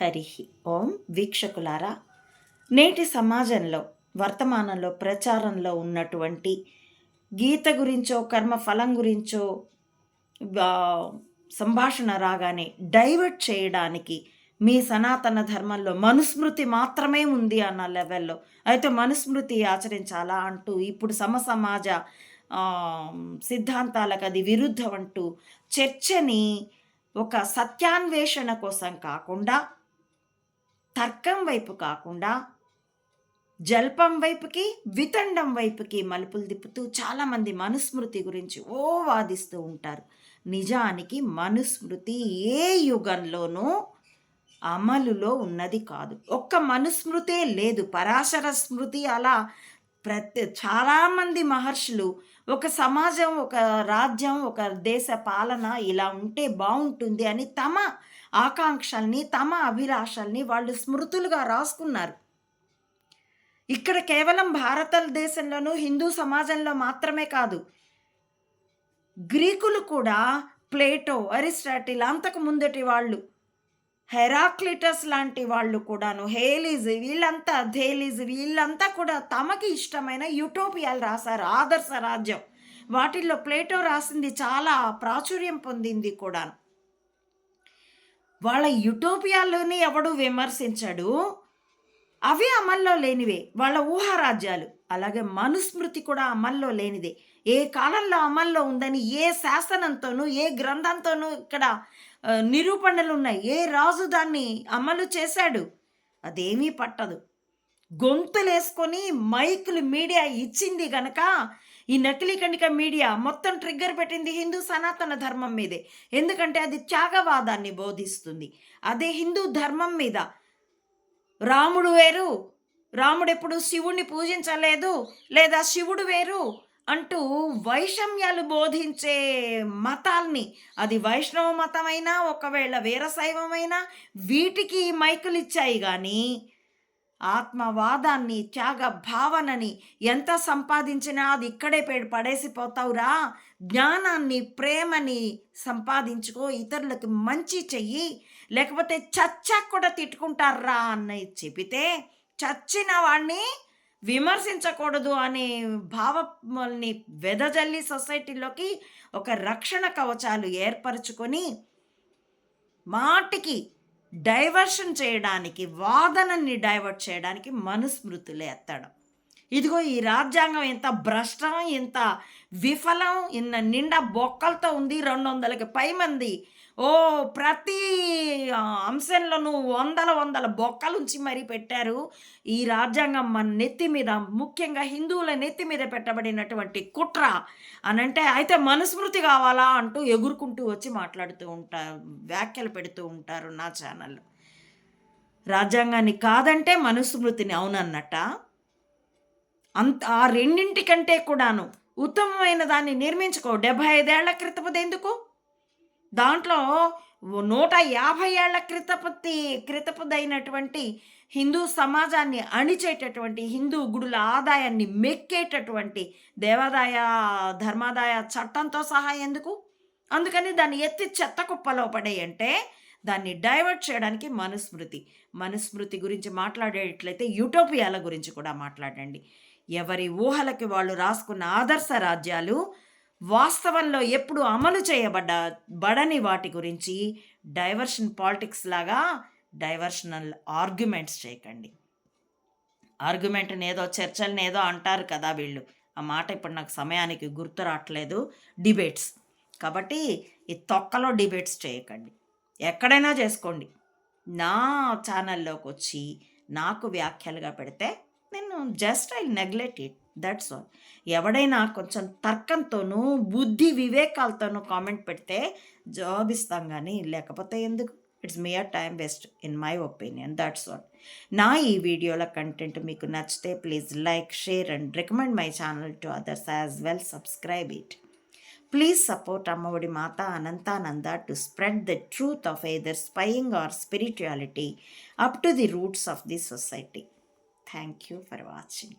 హరి ఓం వీక్షకులారా నేటి సమాజంలో వర్తమానంలో ప్రచారంలో ఉన్నటువంటి గీత గురించో కర్మ ఫలం గురించో సంభాషణ రాగానే డైవర్ట్ చేయడానికి మీ సనాతన ధర్మంలో మనుస్మృతి మాత్రమే ఉంది అన్న లెవెల్లో. అయితే మనుస్మృతి ఆచరించాలా అంటూ ఇప్పుడు సమసమాజ సిద్ధాంతాలకు అది విరుద్ధం అంటూ చర్చని ఒక సత్యాన్వేషణ కోసం కాకుండా తర్కం వైపు కాకుండా జల్పం వైపుకి వితండం వైపుకి మలుపులు తిప్పుతూ చాలామంది మనుస్మృతి గురించి ఓ వాదిస్తూ ఉంటారు. నిజానికి మనుస్మృతి ఏ యుగంలోనూ అమలులో ఉన్నది కాదు. ఒక్క మనుస్మృతే లేదు. పరాశర స్మృతి అలా ప్రతి చాలామంది మహర్షులు ఒక సమాజం ఒక రాజ్యం ఒక దేశ పాలన ఇలా ఉంటే బాగుంటుంది అని తమ ఆకాంక్షల్ని తమ అభిలాషల్ని వాళ్ళు స్మృతులుగా రాసుకున్నారు. ఇక్కడ కేవలం భారతదేశంలోనూ హిందూ సమాజంలో మాత్రమే కాదు గ్రీకులు కూడా ప్లేటో అరిస్టాటిల్ అంతకు ముందటి వాళ్ళు హెరాక్లిటస్ లాంటి వాళ్ళు కూడాను హేలీజ్ వీళ్ళంతా ధేలీజ్ వీళ్ళంతా కూడా తమకి ఇష్టమైన యూటోపియాలు రాశారు ఆదర్శ రాజ్యం. వాటిల్లో ప్లేటో రాసింది చాలా ప్రాచుర్యం పొందింది కూడాను. వాళ్ళ యుటోపియాలోని ఎవడు విమర్శించడు? అవి అమల్లో లేనివే వాళ్ళ ఊహారాజ్యాలు. అలాగే మనుస్మృతి కూడా అమల్లో లేనిదే. ఏ కాలంలో అమల్లో ఉందని ఏ శాసనంతోనూ ఏ గ్రంథంతోనూ ఇక్కడ నిరూపణలు ఉన్నాయి. ఏ రాజు దాన్ని అమలు చేశాడు? అదేమీ పట్టదు. గొంతులేసుకొని మైకులు మీడియా ఇచ్చింది గనక ఈ నకిలీ కణిక మీడియా మొత్తం ట్రిగ్గర్ పెట్టింది హిందూ సనాతన ధర్మం మీదే. ఎందుకంటే అది త్యాగవాదాన్ని బోధిస్తుంది. అదే హిందూ ధర్మం మీద రాముడు వేరు. రాముడు ఎప్పుడు శివుణ్ణి పూజించలేదు లేదా శివుడు వేరు అంటూ వైషమ్యాలు బోధించే మతాల్ని. అది వైష్ణవ మతమైనా ఒకవేళ వీరశైవమైనా వీటికి మైకులు ఇచ్చాయి కానీ ఆత్మవాదాన్ని త్యాగ భావనని ఎంత సంపాదించినా అది ఇక్కడే పె- పడేసిపోతావురా. జ్ఞానాన్ని ప్రేమని సంపాదించుకో ఇతరులకు మంచి చెయ్యి. లేకపోతే చచ్చా కూడా తిట్టుకుంటారా అని చెబితే చచ్చిన వాడిని విమర్శించకూడదు అనే భావల్ని వెదజల్లి సొసైటీలోకి ఒక రక్షణ కవచాలు ఏర్పరచుకొని మాటికి డైవర్షన్ చేయడానికి వాదనని డైవర్ట్ చేయడానికి మనుస్మృతులు ఎత్తడం ఇదిగో ఈ రాజ్యాంగం ఎంత భ్రష్టం ఎంత విఫలం ఇన్న నిండా బొక్కలతో ఉంది రెండు వందలకి పై మంది ఓ ప్రతి అంశంలోనూ వందల వందల బొక్కలుంచి మరీ పెట్టారు. ఈ రాజ్యాంగం మన నెత్తి మీద ముఖ్యంగా హిందువుల నెత్తి మీద పెట్టబడినటువంటి కుట్ర అనంటే అయితే మనుస్మృతి కావాలా అంటూ ఎగురుకుంటూ వచ్చి మాట్లాడుతూ ఉంటారు వ్యాఖ్యలు పెడుతూ ఉంటారు నా ఛానల్లో రాజ్యాంగాన్ని కాదంటే మనుస్మృతిని అవునన్నట. అంత ఆ రెండింటికంటే కూడాను ఉత్తమమైన దాన్ని నిర్మించుకో. డెబ్భై ఐదేళ్ళ క్రితపది ఎందుకు? దాంట్లో నూట యాభై ఏళ్ళ క్రితపతి క్రితపదైనటువంటి హిందూ సమాజాన్ని అణిచేటటువంటి హిందూ గుడుల ఆదాయాన్ని మెక్కేటటువంటి దేవాదాయ ధర్మాదాయ చట్టంతో సహా ఎందుకు? అందుకని దాన్ని ఎత్తి చెత్త కుప్పలో పడేయంటే దాన్ని డైవర్ట్ చేయడానికి మనుస్మృతి. మనుస్మృతి గురించి మాట్లాడేటట్లయితే యూటోపియాల గురించి కూడా మాట్లాడండి. ఎవరి ఊహలకి వాళ్ళు రాసుకున్న ఆదర్శ రాజ్యాలు వాస్తవంలో ఎప్పుడు అమలు చేయబడ్డ బడని వాటి గురించి డైవర్షన్ పాలిటిక్స్ లాగా డైవర్షనల్ ఆర్గ్యుమెంట్స్ చేయకండి. ఆర్గ్యుమెంట్ని ఏదో చర్చల్ని ఏదో అంటారు కదా వీళ్ళు. ఆ మాట ఇప్పుడు నాకు సమయానికి గుర్తు రావట్లేదు. డిబేట్స్. కాబట్టి ఈ తొక్కలో డిబేట్స్ చేయకండి. ఎక్కడైనా చేసుకోండి. నా ఛానల్లోకి వచ్చి నాకు వ్యాఖ్యలుగా పెడితే నేను just I neglect it. That's all ఎవడైనా కొంచెం తర్కంతోనూ బుద్ధి వివేకాలతోనూ కామెంట్ పెడితే జాబ్ ఇస్తాం కానీ లేకపోతే ఎందుకు? It's mere time waste in my opinion that's all నా ఈ వీడియోల కంటెంట్ మీకు నచ్చితే please like share and recommend my channel to others as well subscribe it please support Ammaodi Mata Anantananda to spread the truth of either spying or spirituality up to the roots of the society thank you for watching